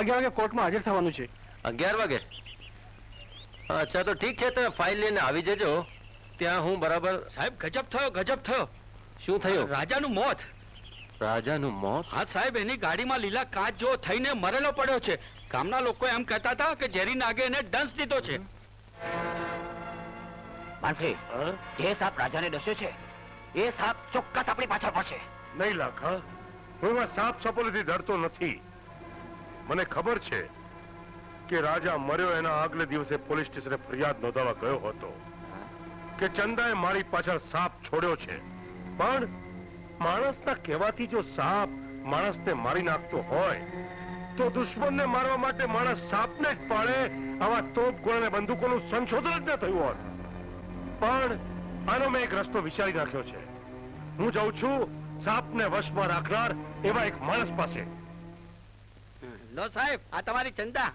અગિયાર વાગે કોર્ટમાં હાજર થવાનું છે. અગિયાર વાગે? અચ્છા તો ઠીક છે તમે ફાઇલ લઈને આવી જજો. ત્યાં હું બરાબર સાહેબ ગજબ થયો ગજબ થયો. શું થયું? રાજાનું મોત. રાજાનું મોત? હા સાહેબ એની ગાડીમાં લીલા કાચ જો થઈને મરેલો પડ્યો છે. ગામના લોકો એમ કહેતા હતા કે ઝેરી નાગે એને દંશ દીધો છે. માનસી જે સાપ રાજાને ડસ્યો છે એ સાપ ચોક્કસ આપણી પાછળ પડશે. નહીં લાખા હું સાપ સપોલીથી ડરતો નથી. મને ખબર છે કે રાજા મર્યો એના આગલે દિવસે પોલીસ સ્ટેશને ફરિયાદ નોંધાવા ગયો હતો કે ચંદાએ મારી પાછળ સાપ છોડ્યો છે. પણ માણસના કહેવાથી જો સાપ માણસને મારી નાખતો હોય, તો દુશ્મનને મારવા માટે માણસ સાપને જ પાડે આવા તોપ ગોળ બંદૂકોનું સંશોધન જ ન થયું હોત. પણ આનો મેં એક રસ્તો વિચારી નાખ્યો છે. હું જાઉં છું સાપને વશમાં રાખનાર એવા એક માણસ પાસે. લો સાહેબ આ તમારી ચંદા.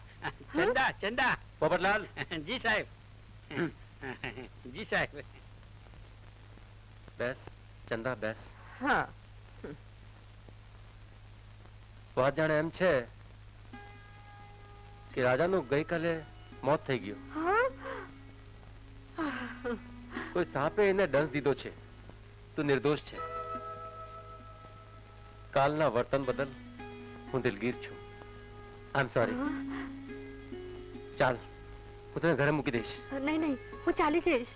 ચંદા ચંદા. પોપટલાલ? જી સાહેબ. જી સાહેબ. બેસ ચંદા બેસ. હા. વાત જાણે એમ છે કે રાજાનું ગઈકાલે મોત થઈ ગયું. કોઈ સાપે એને દંશ દીધો છે. તું નિર્દોષ છે. કાલના વર્તન બદલ હું દિલગીર છું. આઈ એમ સોરી ચાલ હું તને ઘરે મૂકી દઈશ. નહીં નહીં હું ચાલી જઈશ.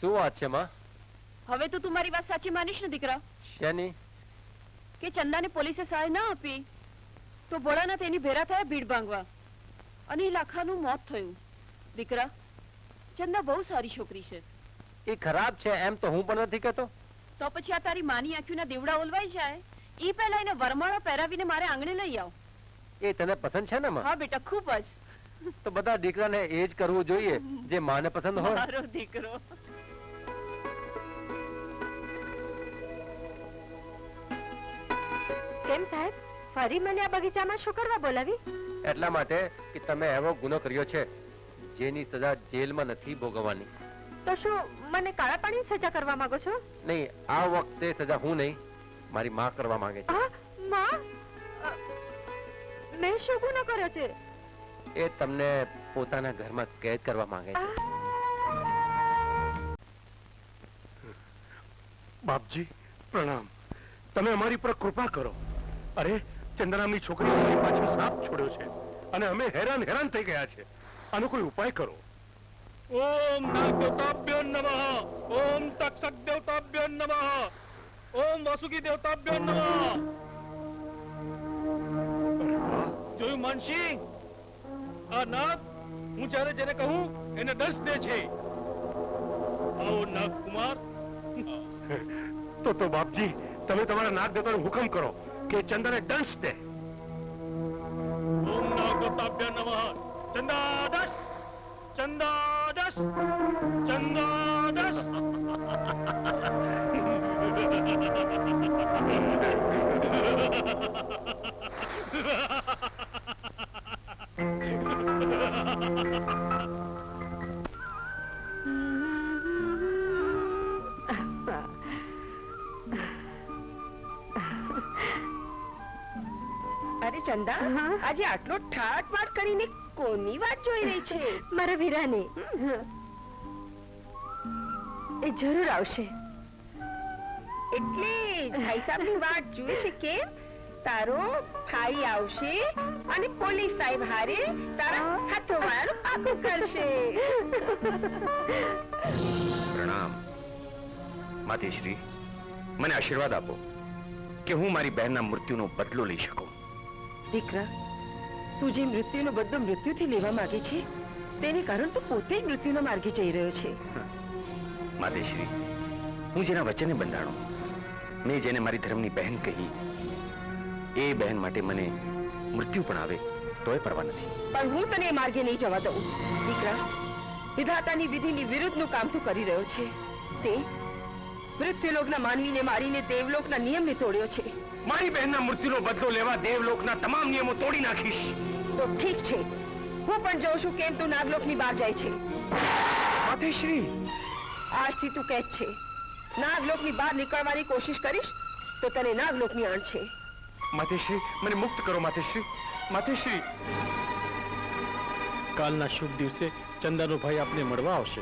શું વાત છે માં? હવે તો તું મારી વાત સાચી માનીશ ને દીકરા. શેની? કે ચંદાને પોલીસે સહાય ના આપી તો ભોળાના તેની ભેરા થયા ભીડ ભાંગવા. અને એ લાખાનું મોત થયું. દીકરા ચંદા બહુ સારી છોકરી છે. એ ખરાબ છે એમ તો હું પણ નથી કહેતો. તો પછી આ તારી માની આંખીના દેવડા ઓલવાઈ જાય. એ પહેલા એને વરમાળો પહેરાવીને મારે આંગણે લઈ આવ. એ તને પસંદ છે ને માં? હા બેટા ખૂબ જ. તો બધા દીકરાને એ જ કરવું જોઈએ જે માને પસંદ હોય. મારો દીકરો. કેમ સાહેબ? ફરી મને આ બગીચામાં શું કરવા બોલાવી? એટલા માટે કે તમે એવો ગુનો કર્યો છે જેની સજા જેલમાં નથી ભોગવવાની. તો શું મને કાળા પાણી સજા કરવા માંગો છો? નહીં આ વખતે સજા હું નહીં મારી માં કરવા માંગે છે. માં? મેં શું ગુનો કર્યો છે? એ તમને પોતાના ઘરમાં કેદ કરવા માંગે છે. બાપજી પ્રણામ. તમે અમારી પર કૃપા કરો. અરે ચંદ્રનામની છોકરી અમારી પાછળ સાપ છોડ્યો છે અને અમે હેરાન હેરાન થઈ ગયા છે. આનો કોઈ ઉપાય કરો. ઓમ નાગદેવતાભ્યો નમઃ. ઓમ તક્ષક દેવતાભ્યો નમઃ. ઓમ વાસુકી દેવતાભ્યો નમઃ. જોયું માનસી આ નાગ હું જ્યારે જેને કહું એને દસ દે છે. આવો નાગ કુમાર. તો તો બાપજી તમે તમારા નાગ દેવતાનો હુકમ કરો કે ચંદ્રને દંશ દે. ઓમ નાગદેવતાભ્યો નમઃ. ચંદાદશ ચંદાદશ ચંદાદશ. અરે ચંદા? આજે આટલો ઠાટ માટ કરીને કોની વાત જોઈ રહી છે? મારા વીરાને. એ જરૂર આવશે. એટલે ભાઈ સાહેબની વાત જોઈ છે કે તારો ભાઈ આવશે અને પોલીસ સાહેબ હારે તારા હાથો વાળું પાકું કરશે. પ્રણામ. માતેશ્રી મને આશીર્વાદ આપો કે હું મારી બહેનના મૃત્યુનો બદલો લઈ શકું. દીકરા તું જે મૃત્યુનો બદલો મૃત્યુથી લેવા માંગે છે તેને કારણ તું પોતે જ મૃત્યુના માર્ગે જઈ રહ્યો છે. માતેશ્રી હું જેના વચને બંધાણો મેં જેને મારી ધર્મની બહેન કહી એ બહેન માટે મને મૃત્યુ પણ આવે તોય પરવા નથી. પણ હું તને એ માર્ગે નહીં જવા દઉં. દીકરા વિધાતાની વિધિની વિરુદ્ધનું કામ તું કરી રહ્યો છે. તે મૃત્યુલોકના માનવીને મારીને દેવલોકના નિયમને તોડ્યો છે. મારી બહેનના મૃત્યુનો બદલો લેવા દેવલોકના તમામ નિયમો તોડી નાખીશ. તો ઠીક છે. હું પણ જોઉં છું કેમ તું નાગલોકની બહાર જાય છે. માતેશ્રી! આજથી તું કહે છે. નાગલોકની બહાર નીકળવાની કોશિશ કરીશ તો તને નાગલોકની આણ છે. માતેશ્રી મને મુક્ત કરો માતેશ્રી. માતેશ્રી. કાલના શુભ દિવસે ચંદાનો ભાઈ આપને મળવા આવશે.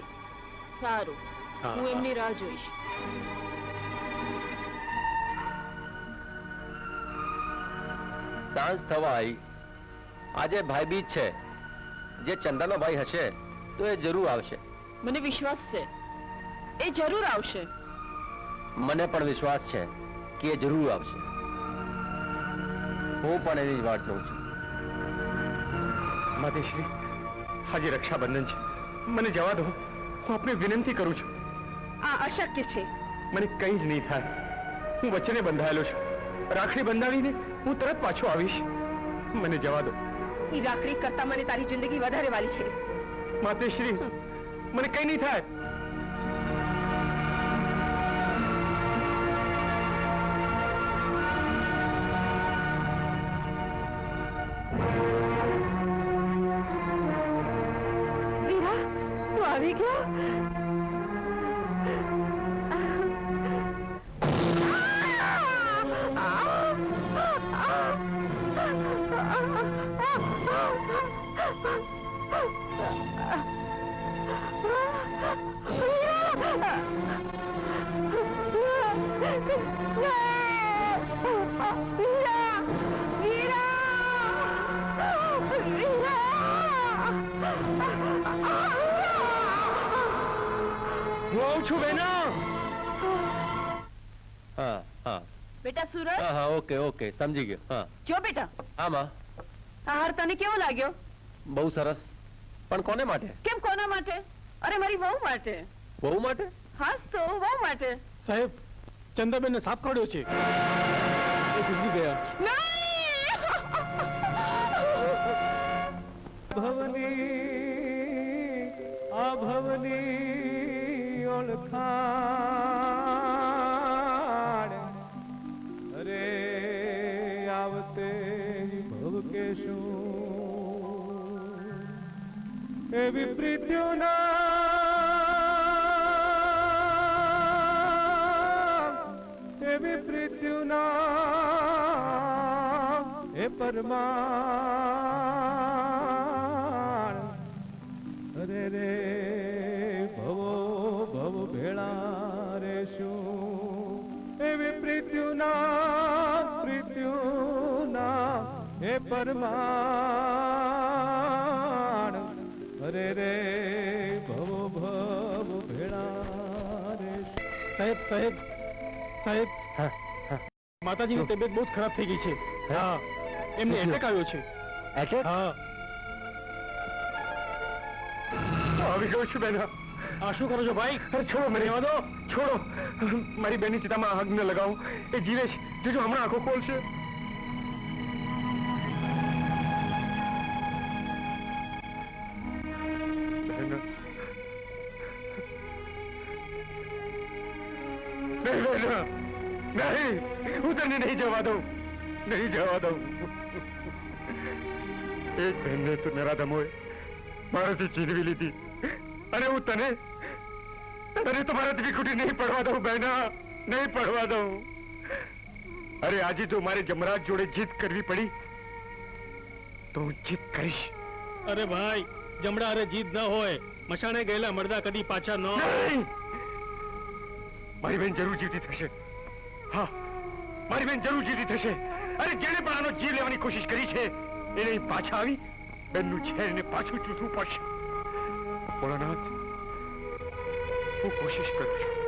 સારું. હું એમની રાહ જોઈશ. સાંજ થવા આવી આજે ભાઈ બીજ છે. જે ચંદાનો ભાઈ હશે તો એ જરૂર આવશે. મને વિશ્વાસ છે. એ જરૂર આવશે. મને પણ વિશ્વાસ છે કે એ જરૂર આવશે. હું પણ એની જ વાટ જોઉં છું. માતેશ્રી આજે રક્ષાબંધન છે. મને જવા દો. હું આપને વિનંતી કરું છું. આ અશક્ય છે. મને કંઈ જ નહીં થાય. હું વચ્ચેને બંધાયેલો છું. રાખડી બંધાવીને હું તરત પાછો આવીશ. મને જવા દો. એ રાખડી કરતા મને તારી જિંદગી વધારે વાલી છે. માતેશ્રી મને કંઈ નહીં થાય. હું આવું છું બેના. હા હા. બેટા સુરજ? હા હા ઓકે ઓકે સમજી ગયો હા. જો બેટા. હા માં. આ હાર તને કેવો લાગ્યો? બહુ સરસ. પણ કોને માટે? કેમ કોના માટે? અરે મારી વહુ માટે. બહુ માટે? હાસ તો વહુ માટે. સાહેબ ચંદાબેનને સાપ કાઢ્યો છે. એ ઓળખાણ અરે આવતે ભવ કે શું એવી પ્રીત્યુના એવી પ્રીત્યુના હે પરમા અરે રે પરમાણ. અરે રે ભવો ભવ ભેળા રે. સાહેબ સાહેબ સાહેબ. માતાજીની તબિયત બહુ ખરાબ થઈ ગઈ છે. હા? એમને એટેક આવ્યો છે. એટેક હા. આવી ગયો છું બેના. આ શું કરો છો ભાઈ? અરે છોડો મને. રહેવા દો. છોડો. મારી બેનની ચિતામાં આગ ન લગાવું. એ જીવે છે. જોજો હમણાં આંખો ખોલશે નહીં હું તને નહીં જવા દઉં. નહીં જવા દઉં. એક બહેનને તું નરાધમોએ મારાથી છીનવી લીધી. અને હું તને તને તો મારાથી વિખૂટી નહીં પડવા દઉં બહેના. નહીં પડવા દઉં. અરે આજે જો મારે જમરાજ જોડે જીત કરવી પડી તો હું જીત કરીશ. અરે ભાઈ જમણા અરે જીત ન હોય. મશાણે ગયેલા મરદા કદી પાછા ન. મારી બેન જરૂર જીતી થશે. હા. મારી બેન જરૂર જીતી થશે. અરે જેને પણ આનો જીવ લેવાની કોશિશ કરી છે, એને પાછા આવી, બેનનું ઝેર એને પાછું ચૂસવું પડશે. ભોળાનાથ, હું કોશિશ કરું છું.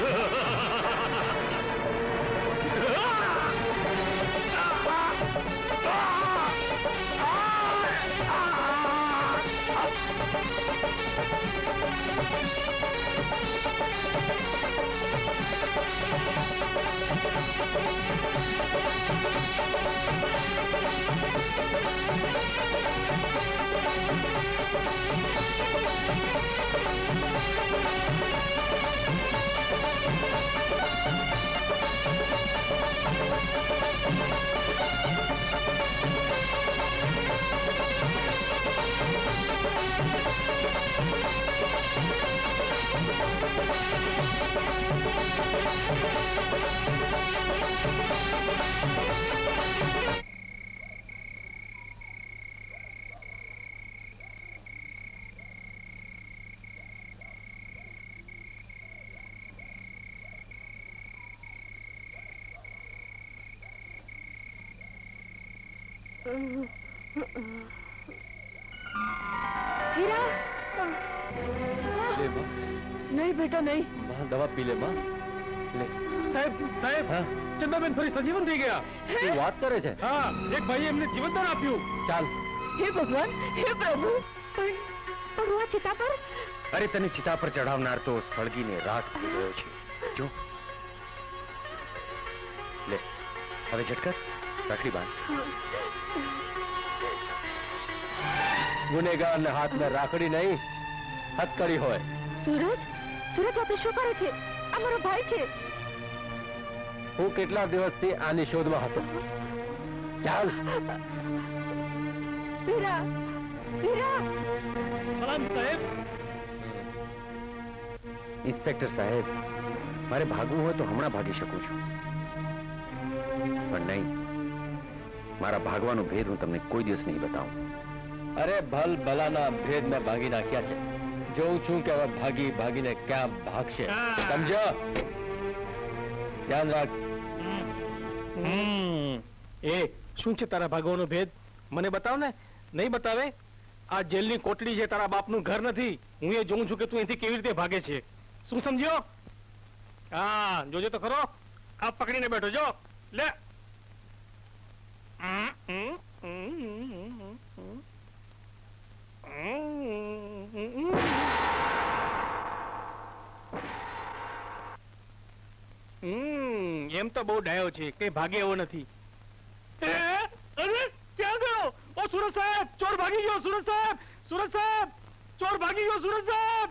Ha ha ha! હીરા લે માં નહીં બેટા નહીં. માં દવા પી લે માં લે. સાહેબ સાહેબ હા? ચંદાબેન ફરી સજીવન થઈ ગયા. તું વાત કરે છે? હા એક ભાઈએ એમને જીવનદાન આપ્યું. ચાલ. હે ભગવાન હે પ્રભુ. પણ પણ હું આ ચિતા પર? અરે તને ચિતા પર ચઢાવનાર તો સળગીને રાખ થઈ ગયો છે. જો. લે હવે ઝટકર. રાખડી બાંધ. ગુનેગારને હાથમાં રાખડી નહીં હથકડી હોય. સૂરજ સૂરજ આ શું કરે છે? આ મારો ભાઈ છે. હું કેટલા દિવસથી આની શોધમાં હતો? ચાલ. હીરા હીરા. સલામ સાહેબ. ઇન્સ્પેક્ટર સાહેબ મારે ભાગવું હોય તો હમણાં ભાગી શકું છું. પણ નહીં. મારા ભાગવાનો ભેદ હું તમને કોઈ દિવસ નહીં બતાવું. અરે ભલ ભલાના ભેદ મેં ભાગી નાખ્યા છે. જોઉં છું કે હવે ભાગી ભાગીને ક્યાં ભાગશે. સમજો? ધ્યાન રાખ. એ શું છે તારા ભાગવાનો ભેદ? મને બતાવ ને. નહીં બતાવે? આ જેલની કોટડી છે તારા બાપનું ઘર નથી. હું એ જોઉં છું કે તું અહીંથી કેવી રીતે ભાગે છે. શું સમજ્યો? હા જોજો તો ખરો. આ પકડીને બેઠો જો. લે. હમ, હમ, એમ તો બહુ ડાયો છે કઈ ભાગે એવો નથી. અરે ક્યાં ગયો? ઓ સુરત સાહેબ ચોર ભાગી ગયો સુરત સાહેબ સુરત સાહેબ ચોર ભાગી ગયો સુરત સાહેબ.